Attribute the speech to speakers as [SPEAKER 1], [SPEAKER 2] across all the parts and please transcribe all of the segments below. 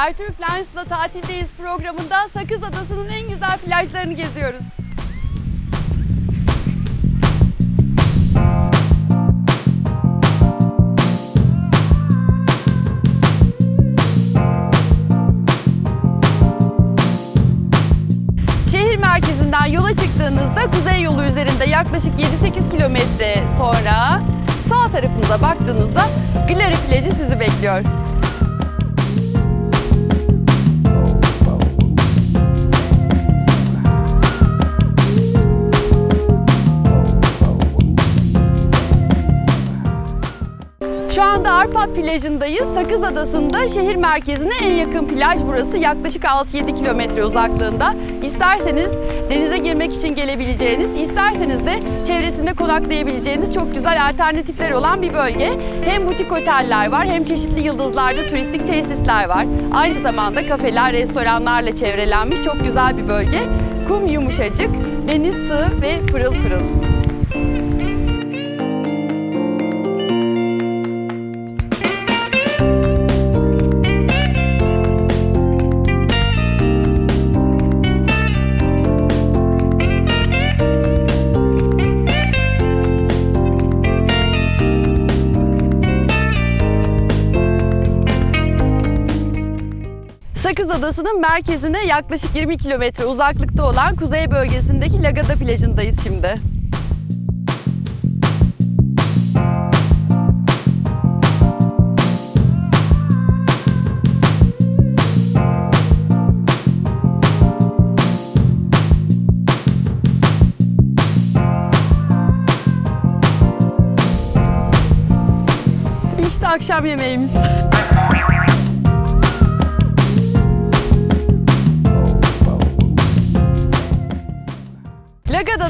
[SPEAKER 1] Ertuğrul Lens'la tatildeyiz programında Sakız Adası'nın en güzel plajlarını geziyoruz. Şehir merkezinden yola çıktığınızda kuzey yolu üzerinde yaklaşık 7-8 kilometre sonra sağ tarafınıza baktığınızda Glary plajı sizi bekliyor. Şu anda Arpat plajındayız. Sakız Adası'nda şehir merkezine en yakın plaj burası. Yaklaşık 6-7 kilometre uzaklığında. İsterseniz denize girmek için gelebileceğiniz, isterseniz de çevresinde konaklayabileceğiniz çok güzel alternatifler olan bir bölge. Hem butik oteller var hem çeşitli yıldızlarda turistik tesisler var. Aynı zamanda kafeler, restoranlarla çevrelenmiş çok güzel bir bölge. Kum yumuşacık, deniz sığ ve pırıl pırıl. Sakız Adası'nın merkezine yaklaşık 20 kilometre uzaklıkta olan kuzey bölgesindeki Lagada plajındayız şimdi. İşte akşam yemeğimiz.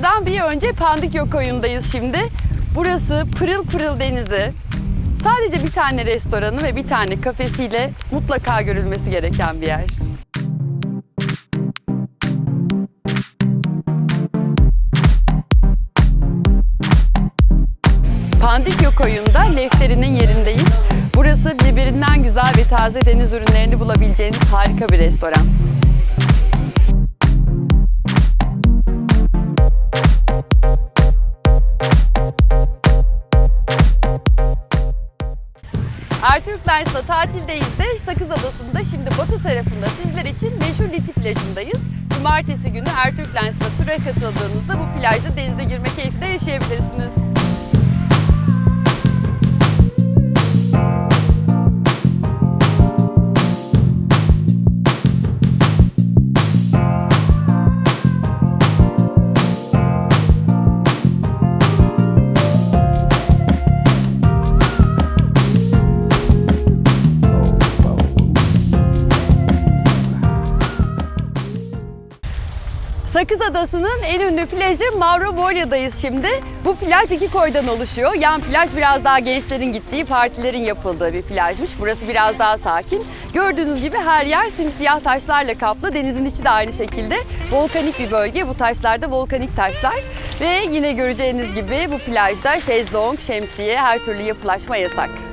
[SPEAKER 1] Lagada'dan bir önce Pandikyo koyundayız şimdi. Burası pırıl pırıl denizi. Sadece bir tane restoranı ve bir tane kafesiyle mutlaka görülmesi gereken bir yer. Pandikyo koyunda Lefteri'nin yerindeyiz. Burası birbirinden güzel ve taze deniz ürünlerini bulabileceğiniz harika bir restoran. Lines'la tatildeyiz de Sakız Adası'nda şimdi batı tarafında sizler için meşhur Liti plajındayız. Cumartesi günü Ertürk Lines'la tura katıldığınızda bu plajda denize girme keyfi de yaşayabilirsiniz. Sakız Adası'nın en ünlü plajı Mavrobolya'dayız şimdi. Bu plaj iki koydan oluşuyor. Yan plaj biraz daha gençlerin gittiği, partilerin yapıldığı bir plajmış. Burası biraz daha sakin. Gördüğünüz gibi her yer simsiyah taşlarla kaplı. Denizin içi de aynı şekilde. Volkanik bir bölge. Bu taşlar da volkanik taşlar. Ve yine göreceğiniz gibi bu plajda şezlong, şemsiye, her türlü yapılaşma yasak.